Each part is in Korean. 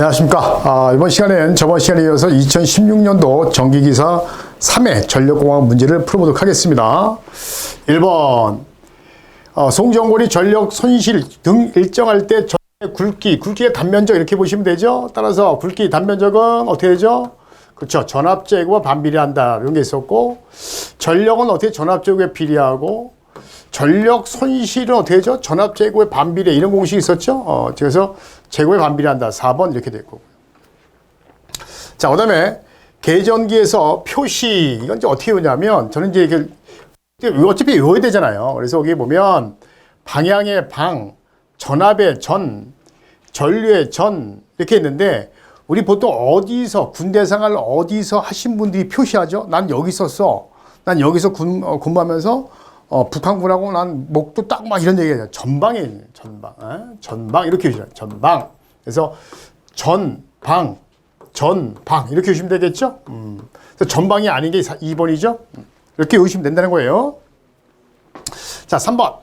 안녕하십니까. 아, 이번 시간엔 저번 시간에 이어서 2016년도 전기기사 3회 전력공학 문제를 풀어보도록 하겠습니다. 1번. 어, 송정골이 전력 손실 등 일정할 때 굵기, 굵기의 단면적 이렇게 보시면 되죠. 따라서 굵기 단면적은 어떻게 되죠? 그렇죠. 전압 제고와 반비례한다. 이런 게 있었고, 전력은 어떻게 전압 제고에 비례하고, 전력 손실은 어떻게 되죠? 전압 제고의 반비례 이런 공식이 있었죠. 어, 그래서 제고에 반비례한다. 4번 이렇게 됐고. 자, 그 다음에 계전기에서 표시 이건 이제 어떻게 오냐면 저는 이제 이게 어차피 외워야 되잖아요. 그래서 여기 보면 방향의 방, 전압의 전, 전류의 전 이렇게 있는데 우리 보통 어디서 군대 생활 어디서 하신 분들이 표시하죠? 난 여기 있었어. 난 여기서 군, 어, 근무하면서 어, 북한군하고 난 목도 딱 막 이런 얘기해요. 전방에 전방, 에? 전방 이렇게 해주죠. 전방. 그래서 전방, 전방 이렇게 해주시면 되겠죠. 음. 그래서 전방이 아닌 게 2번이죠. 이렇게 외우시면 된다는 거예요. 자, 3번.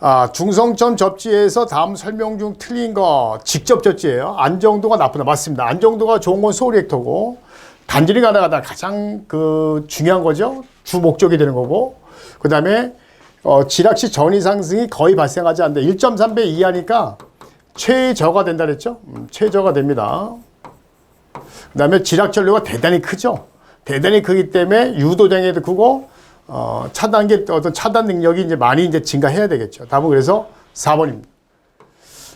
아, 중성점 접지에서 다음 설명 중 틀린 거 직접 접지예요. 안정도가 나쁘다. 맞습니다. 안정도가 좋은 건 소리액터고 단절이 가능하다. 가장 그 중요한 거죠. 주 목적이 되는 거고. 그 다음에 어, 지락시 전위 상승이 거의 발생하지 않는다. 1.3배 이하니까 최저가 된다 그랬죠? 음, 최저가 됩니다. 그 다음에 지락 전류가 대단히 크죠? 대단히 크기 때문에 유도장애도 크고, 어, 차단기 어떤 차단 능력이 이제 많이 이제 증가해야 되겠죠. 답은 그래서 4번입니다.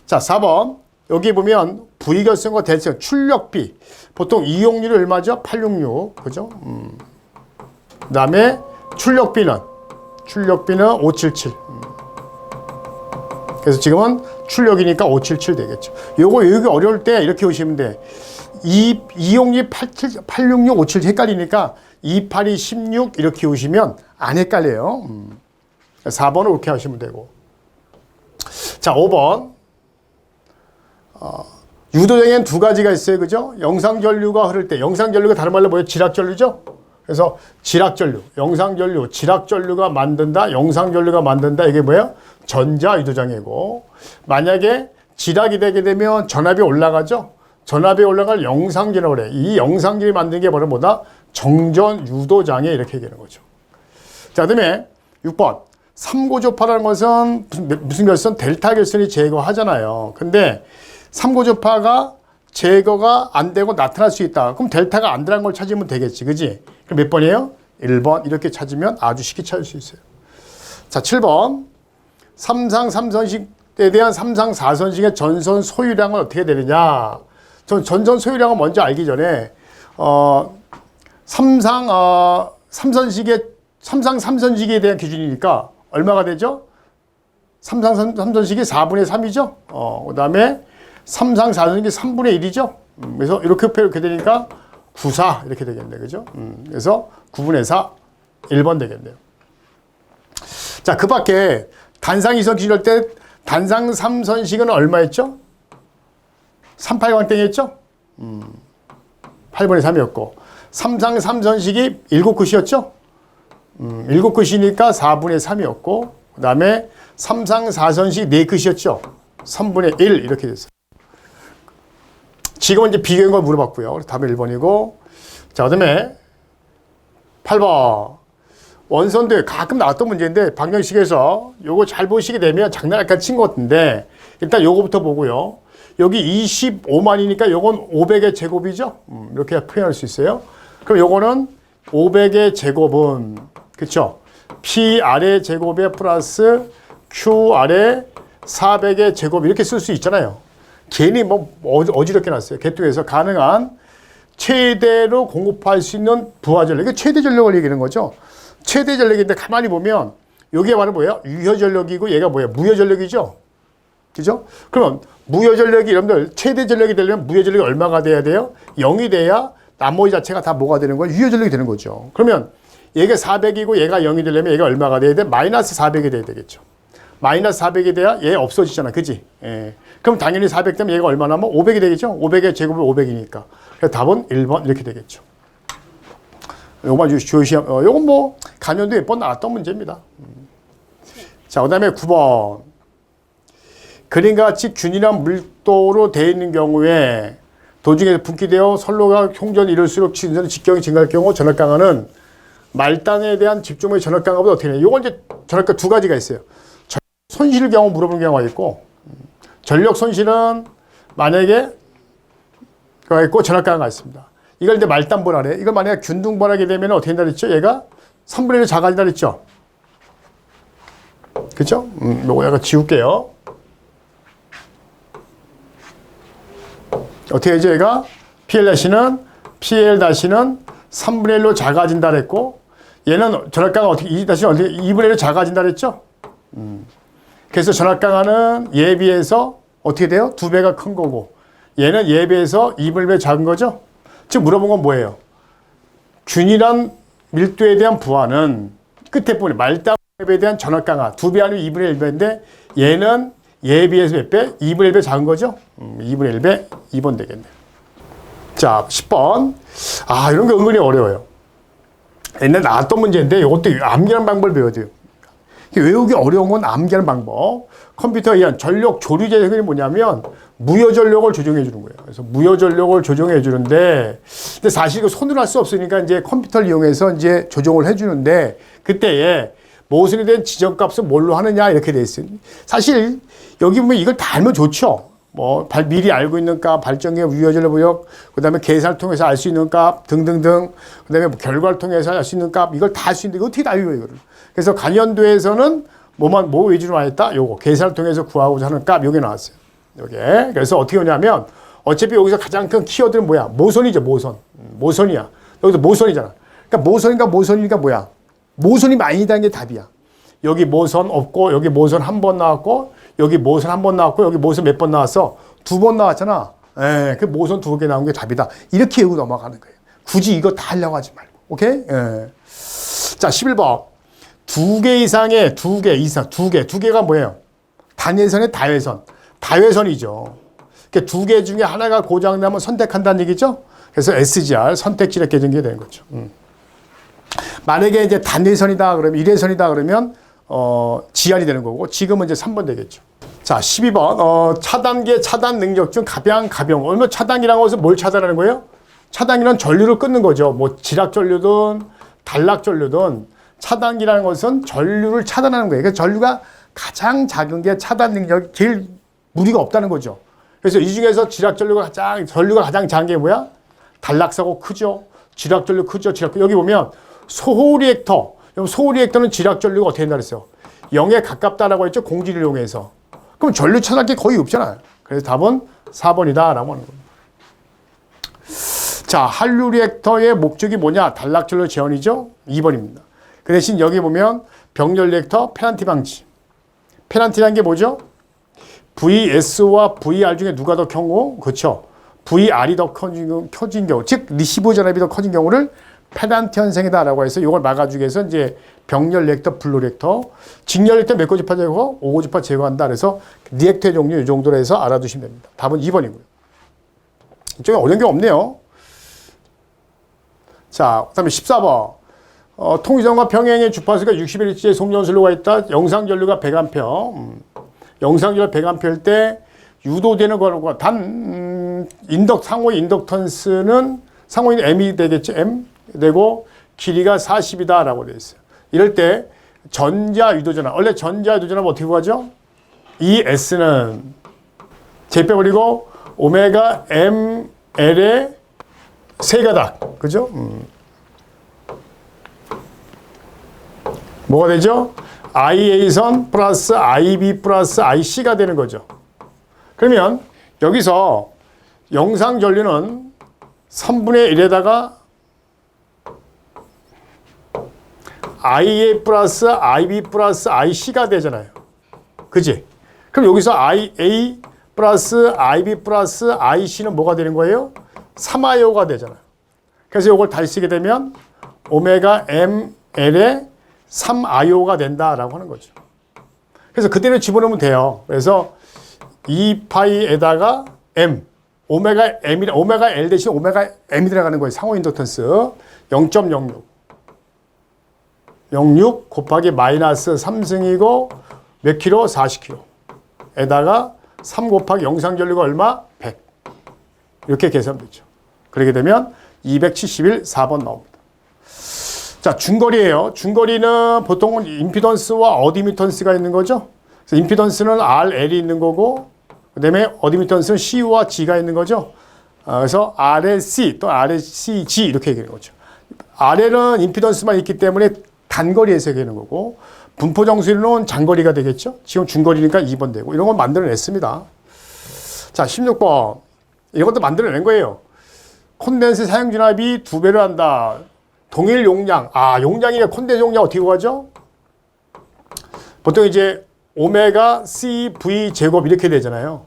자, 4번. 여기 보면 부의결성과 대칭, 출력비. 보통 이용률이 얼마죠? 866. 그죠? 음. 그 다음에 출력비는 출력비는 577. 그래서 지금은 출력이니까 577 되겠죠. 요거 여기 어려울 때 이렇게 오시면 돼. 이 이용이 87, 866, 57 헷갈리니까 28이 16 이렇게 오시면 안 헷갈려요. 음. 4번을 이렇게 하시면 되고. 자, 5번. 어, 유도장에는 두 가지가 있어요. 그죠? 영상전류가 흐를 때, 영상전류가 다른 말로 뭐예요? 지락전류죠? 그래서 지락전류, 영상전류, 지락전류가 만든다, 영상전류가 만든다. 이게 뭐예요? 전자유도장애고 만약에 지락이 되게 되면 전압이 올라가죠. 전압이 올라갈 영상전압을 해. 이 영상전이 만든 게 뭐라 뭐다? 정전유도장애 이렇게 얘기하는 거죠. 자, 그 다음에 6번. 삼고조파라는 것은 무슨 결선? 델타 결선이 제거하잖아요. 근데 삼고조파가 제거가 안 되고 나타날 수 있다. 그럼 델타가 안 들어간 걸 찾으면 되겠지. 그지? 그럼 몇 번이에요? 1번. 이렇게 찾으면 아주 쉽게 찾을 수 있어요. 자, 7번. 삼상 3선식에 대한 삼상 4선식의 전선 소유량은 어떻게 되느냐? 전 전선 소유량은 먼저 알기 전에, 어, 삼상, 어, 삼선식의, 삼상 3선식에 대한 기준이니까 얼마가 되죠? 삼상 3선식이 4분의 3이죠? 어, 그 다음에 삼상 4선식이 3분의 1이죠? 음, 그래서 이렇게 이렇게 되니까 9, 4 이렇게 되겠네. 그죠? 음, 그래서 9분의 4, 1번 되겠네요. 자, 그 밖에 단상 2선 기준할 때 단상 3선식은 얼마였죠? 38광땡이었죠? 음, 8분의 3이었고 삼상 3선식이 7끝이었죠? 음, 7끝이니까 4분의 3이었고 그 다음에 삼상 4선식 4끝이었죠? 3분의 1 이렇게 됐어요. 지금은 이제 비교한 걸 물어봤고요. 답은 1번이고. 자, 그 다음에 8번. 원선대 가끔 나왔던 문제인데 방정식에서 요거 잘 보시게 되면 장난 약간 친 것 같은데 일단 요거부터 보고요. 여기 25만이니까 요건 500의 제곱이죠. 음, 이렇게 표현할 수 있어요. 그럼 요거는 500의 제곱은 그쵸? P 아래 제곱에 플러스 Q 아래 400의 제곱 이렇게 쓸 수 있잖아요. 괜히 뭐 어지럽게 놨어요. 개통에서 가능한 최대로 공급할 수 있는 부하 전력. 이게 최대 전력을 얘기하는 거죠. 최대 전력인데 가만히 보면 여기에 바로 뭐예요? 유효 전력이고 얘가 뭐예요? 무효 전력이죠. 그죠? 그러면 무효 전력이 여러분들 최대 전력이 되려면 무효 전력이 얼마가 돼야 돼요? 0이 돼야 나머지 자체가 다 뭐가 되는 거예요? 유효 전력이 되는 거죠. 그러면 얘가 400이고 얘가 0이 되려면 얘가 얼마가 돼야 돼? 마이너스 400이 돼야 되겠죠. 마이너스 400이 돼야 얘 없어지잖아. 그지? 예. 그럼 당연히 400 되면 얘가 얼마 나면 500이 되겠죠? 500의 제곱은 500이니까. 그래서 답은 1번 이렇게 되겠죠. 요거만 주시, 어, 요건 뭐, 간연도 몇 번 나왔던 문제입니다. 자, 그 다음에 9번. 그림과 같이 균일한 밀도로 되어 있는 경우에 도중에 분기되어 선로가 홍전이 이럴수록 진전 직경이 증가할 경우 전압 강화는 말단에 대한 집중의 전압 강화보다 어떻게 되냐. 요건 이제 전압가 두 가지가 있어요. 전- 손실 경우 물어보는 경우가 있고 음, 전력 손실은 만약에 있고 전압강화가 있습니다. 이걸 이제 말단 분할해. 이걸 만약에 균등 분할하게 되면 어떻게 된다 그랬죠? 얘가 3분의 1로 작아진다 그랬죠? 그죠? 음, 요거 약간 지울게요. 어떻게 되죠? 얘가 PL-는 PL-는 3분의 1로 작아진다 그랬고 얘는 전압강화 어떻게 2 다시 어떻게 2분의 1로 작아진다 그랬죠? 음. 그래서 전압강화는 얘에 비해서 어떻게 돼요? 두 배가 큰 거고 얘는 얘에 비해서 2분의 1배 작은 거죠? 지금 물어본 건 뭐예요? 균일한 밀도에 대한 부하는 끝에 부분에 말단에 대한 전압 강화 두배 아니면 2분의 1배인데 얘는 얘에 비해서 몇 배? 2분의 1배 작은 거죠? 음, 2분의 1배 2번 되겠네요. 자, 10번. 아, 이런 게 은근히 어려워요. 옛날에 나왔던 문제인데 이것도 암기하는 방법을 배워야 돼요. 외우기 어려운 건 암기하는 방법. 컴퓨터에 의한 전력 조류 제형이 뭐냐면 무효 전력을 조정해 주는 거예요. 그래서 무효 전력을 조정해 주는데 근데 사실 이거 손으로 할 수 없으니까 이제 컴퓨터를 이용해서 이제 조정을 해 주는데 그때에 모순이 된 지정값을 뭘로 하느냐 이렇게 돼 있어요. 사실 여기 보면 이걸 다 알면 좋죠. 뭐 발- 미리 알고 있는 값, 발전기의 유효전력 부역, 그 다음에 계산을 통해서 알 수 있는 값 등등등, 그 다음에 뭐 결과를 통해서 알 수 있는 값 이걸 다 할 수 있는데 이거 어떻게 다 알고 이거를? 그래서 간연도에서는 뭐만 뭐 위주로 나왔다? 요거 계산을 통해서 구하고자 하는 값 요게 나왔어요. 요게 그래서 어떻게 오냐면 어차피 여기서 가장 큰 키워드는 뭐야? 모선이죠, 모선. 음, 모선이야. 여기서 모선이잖아. 그러니까 모선인가 모선이니까 뭐야? 모선이 많이 다는 게 답이야. 여기 모선 없고 여기 모선 한 번 나왔고 여기 모선 한 번 나왔고 여기 모선 몇 번 나왔어? 두 번 나왔잖아. 예, 그 모선 두 개 나온 게 답이다. 이렇게 외우고 넘어가는 거예요. 굳이 이거 다 하려고 하지 말고. 오케이? 예. 자, 11번. 두 개 이상의 두 개 이상, 두 개, 두 개가 뭐예요? 단회선의 다회선. 다회선이죠. 그러니까 두개 중에 하나가 고장나면 선택한다는 얘기죠? 그래서 SGR, 선택지를 개정게 되는 거죠. 음. 만약에 이제 단회선이다 그러면 일회선이다 그러면 어, 지연이 되는 거고 지금은 이제 3번 되겠죠. 자, 12번. 어, 차단계 차단 능력 중 가병 가병. 얼마 차단기라는 것은 뭘 차단하는 거예요? 차단기는 전류를 끊는 거죠. 뭐 지락 전류든 단락 전류든 차단기라는 것은 전류를 차단하는 거예요. 그래서 전류가 가장 작은 게 차단 능력이 제일 무리가 없다는 거죠. 그래서 이 중에서 지락 전류가 가장 전류가 가장 작은 게 뭐야? 단락사고 크죠. 지락 전류 크죠. 지락 여기 보면 소호 리액터. 그럼 소호 리액터는 지락 전류가 어떻게 된다 그랬어요? 0에 가깝다라고 했죠. 공지를 이용해서. 그럼 전류 차단기 거의 없잖아요. 그래서 답은 4번이다 라고 하는 겁니다. 자, 한류 리액터의 목적이 뭐냐? 단락전류 재현이죠. 2번입니다. 그 대신 여기 보면 병렬 리액터 페널티 방지. 페널티라는 게 뭐죠? VS와 VR 중에 누가 더큰 그렇죠. VR이 더 커진, 경우, 즉 리시브 전압이 더 커진 경우를 페단티 현상이다라고 해서 이걸 막아주기 위해서 이제 병렬 리액터, 블루 리액터, 직렬 리액터 몇 고지파 제거, 5고지파 제거한다. 그래서 리액터의 종류 이 정도로 해서 알아두시면 됩니다. 답은 2번이고요. 이쪽에 어려운 게 없네요. 자, 그 다음에 14번. 어, 통위성과 평행의 주파수가 61일째 송전슬로가 있다. 영상 전류가 100A. 음. 영상 전류 100A일 때 유도되는 거는 단 음, 인덕 상호의 인덕턴스는 상호 인 M이 되겠죠. M 되고 길이가 40이다 라고 되어 있어요. 이럴 때 전자 유도전압. 원래 전자 유도전압 어떻게 구하죠? 이 S는 제 빼버리고 오메가 ML의 세 가닥. 그죠? 음. 뭐가 되죠? IA선 플러스 IB 플러스 IC가 되는 거죠. 그러면 여기서 영상 전류는 3분의 1에다가 IA 플러스 IB 플러스 IC가 되잖아요. 그지? 그럼 여기서 IA 플러스 IB 플러스 IC는 뭐가 되는 거예요? 3IO가 되잖아요. 그래서 이걸 다시 쓰게 되면 오메가 ML의 3IO가 된다라고 하는 거죠. 그래서 그대로 집어넣으면 돼요. 그래서 2파이에다가 M, 오메가 M이 오메가 L 대신 오메가 M이 들어가는 거예요. 상호 인덕턴스 0.06. 06 곱하기 마이너스 3승이고 몇 킬로? 40킬로. 에다가 3 곱하기 영상 전류가 얼마? 100. 이렇게 계산되죠. 그렇게 되면 271 4번 나옵니다. 자, 중거리예요. 중거리는 보통은 임피던스와 어디미턴스가 있는 거죠. 그래서 임피던스는 RL이 있는 거고 그 다음에 어디미턴스는 C와 G가 있는 거죠. 아, 그래서 RLC 또 RLCG 이렇게 얘기하는 거죠. RL은 임피던스만 있기 때문에 단거리에서 얘기하는 거고 분포 정수리는 장거리가 되겠죠. 지금 중거리니까 2번 되고 이런 걸 만들어냈습니다. 자, 16번 이것도 만들어낸 거예요. 콘덴스 사용 진압이 두 배를 한다. 동일 용량. 아, 용량이네. 콘덴스 용량 어떻게 구하죠? 보통 이제 오메가 C V 제곱 이렇게 되잖아요.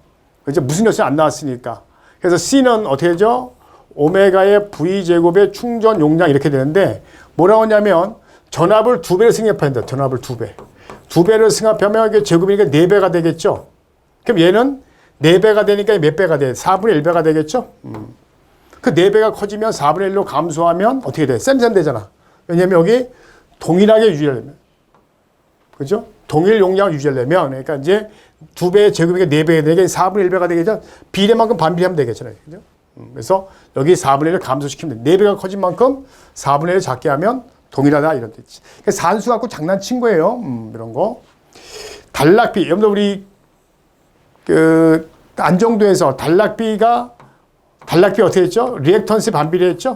이제 무슨 녀석이 안 나왔으니까. 그래서 C는 어떻게 되죠? 오메가의 V 제곱의 충전 용량 이렇게 되는데 뭐라고 하냐면 전압을 두 배를 승합한다. 전압을 두 배. 두 배를 승합하면 이게 제곱이니까 네 배가 되겠죠. 그럼 얘는 네 배가 되니까 몇 배가 돼? 4분의 1배가 되겠죠. 음. 그 4배가 커지면 4분의 1로 감소하면 어떻게 돼? 쌤쌤 되잖아. 왜냐면 여기 동일하게 유지하려면. 그죠? 동일 용량을 유지하려면, 그러니까 이제 두 배의 제곱이니까 4배가 되니까 4분의 1배가 되겠죠? 비례만큼 반비례하면 되겠잖아요. 그죠? 음, 그래서 여기 4분의 1을 감소시키면 돼. 4배가 커진 만큼 4분의 1을 작게 하면 동일하다 이런 뜻이지. 그러니까 산수 갖고 장난친 거예요. 음, 이런 거. 단락비. 여러분들 우리 그 안정도에서 단락비가 단락비 어떻게 했죠? 리액턴스 반비례 했죠?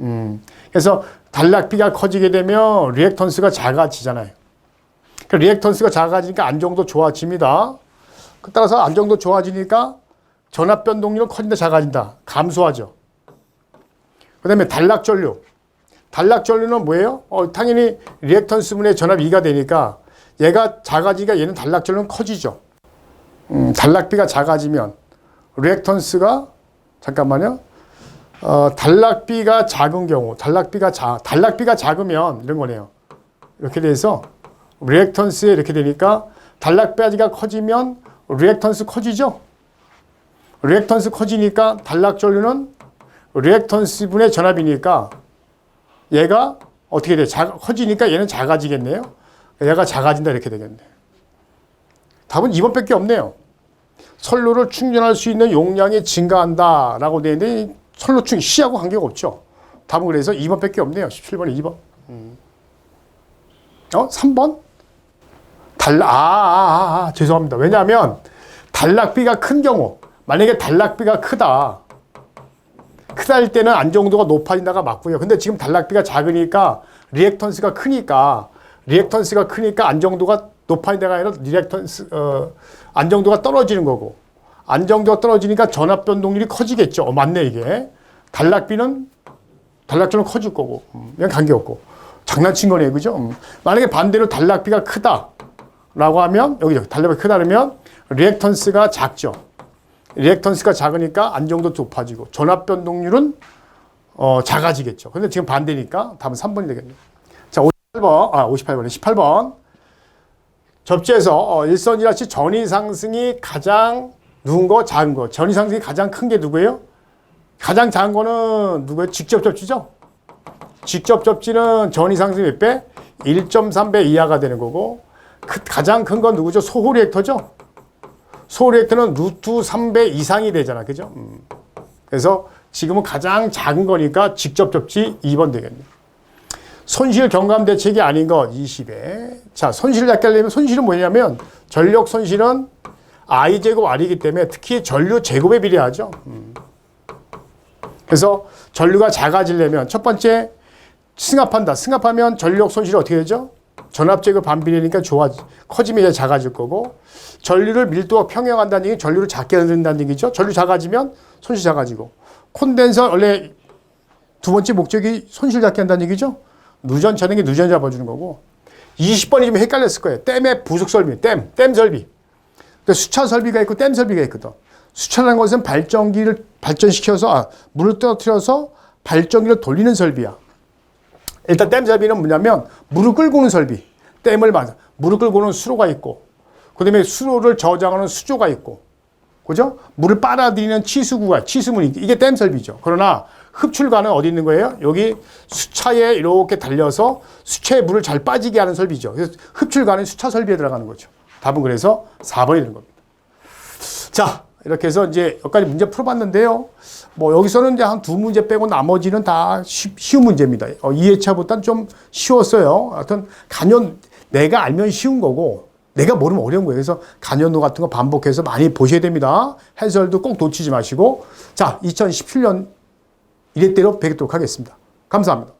음. 그래서 단락비가 커지게 되면 리액턴스가 작아지잖아요. 그 리액턴스가 작아지니까 안정도 좋아집니다. 그 따라서 안정도 좋아지니까 전압 변동률은 커진다 작아진다. 감소하죠. 그 다음에 단락 전류. 단락 전류는 뭐예요? 어, 당연히 리액턴스 분의 전압 2가 되니까 얘가 작아지니까 얘는 단락 전류는 커지죠. 음, 단락비가 작아지면 리액턴스가 잠깐만요. 어, 단락비가 작은 경우, 단락비가 자, 단락비가 작으면 이런 거네요. 이렇게 돼서 리액턴스에 이렇게 되니까 단락비가 커지면 리액턴스 커지죠. 리액턴스 커지니까 단락 전류는 리액턴스 분의 전압이니까 얘가 어떻게 돼? 작, 커지니까 얘는 작아지겠네요. 얘가 작아진다 이렇게 되겠네. 답은 2번밖에 없네요. 선로를 충전할 수 있는 용량이 증가한다 라고 되어 있는데 선로 충 C하고 관계가 없죠. 답은 그래서 2번밖에 없네요. 17번에 2번. 어? 3번? 단락, 아, 아, 아, 아, 죄송합니다. 왜냐하면 단락비가 큰 경우, 만약에 단락비가 크다. 크다 할 때는 안정도가 높아진다가 맞고요. 근데 지금 단락비가 작으니까 리액턴스가 크니까 리액턴스가 크니까 안정도가 높아진다가 아니라 리액턴스 어, 안정도가 떨어지는 거고 안정도가 떨어지니까 전압 변동률이 커지겠죠. 어, 맞네 이게 단락비는 단락전은 커질 거고 음, 그냥 관계 없고 장난친 거네 그죠? 음. 만약에 반대로 단락비가 크다라고 하면 여기 단락비가 크다면 리액턴스가 작죠. 리액턴스가 작으니까 안정도 높아지고 전압 변동률은 어, 작아지겠죠. 근데 지금 반대니까 답은 3번이 되겠네요. 자, 58번, 아, 58번에 18번. 접지에서 어, 일선이라치 전위 상승이 가장 누군 거, 작은 거. 전위 상승이 가장 큰 게 누구예요? 가장 작은 거는 누구예요? 직접 접지죠? 직접 접지는 전위 상승 몇 배? 1.3배 이하가 되는 거고, 그 가장 큰 건 누구죠? 소호 리액터죠? 소호 리액터는 루트 3배 이상이 되잖아. 그죠? 음. 그래서 지금은 가장 작은 거니까 직접 접지 2번 되겠네요. 손실 경감 대책이 아닌 것 20에. 자, 손실을 하려면 손실은 뭐냐면 전력 손실은 I 제곱 R이기 때문에 특히 전류 제곱에 비례하죠. 음. 그래서 전류가 작아지려면 첫 번째 승합한다. 승합하면 전력 손실이 어떻게 되죠? 전압 제곱 반비례니까 좋아 커지면 이제 작아질 거고 전류를 밀도가 평형한다는 얘기 전류를 작게 흔든다는 얘기죠. 전류 작아지면 손실 작아지고 콘덴서 원래 두 번째 목적이 손실 작게 한다는 얘기죠. 누전 차는 게 누전 잡아주는 거고 20번이 좀 헷갈렸을 거예요. 댐의 부속 설비, 댐, 댐 설비. 근데 수차 설비가 있고 댐 설비가 있거든. 수차라는 것은 발전기를 발전시켜서 아, 물을 떨어뜨려서 발전기를 돌리는 설비야. 일단 댐 설비는 뭐냐면 물을 끌고 오는 설비. 댐을 맞아. 물을 끌고 오는 수로가 있고 그다음에 수로를 저장하는 수조가 있고 그죠? 물을 빨아들이는 치수구가 치수문이 이게 댐 설비죠. 그러나 흡출관은 어디 있는 거예요? 여기 수차에 이렇게 달려서 수차에 물을 잘 빠지게 하는 설비죠. 그래서 흡출관은 수차 설비에 들어가는 거죠. 답은 그래서 4번이 되는 겁니다. 자, 이렇게 해서 이제 여기까지 문제 풀어봤는데요. 뭐 여기서는 이제 한 두 문제 빼고 나머지는 다 쉬, 쉬운 문제입니다. 어, 2회차보다는 좀 쉬웠어요. 하여튼 간연 내가 알면 쉬운 거고 내가 모르면 어려운 거예요. 그래서 간연도 같은 거 반복해서 많이 보셔야 됩니다. 해설도 꼭 놓치지 마시고 자, 2017년 1회대로 뵙도록 하겠습니다. 감사합니다.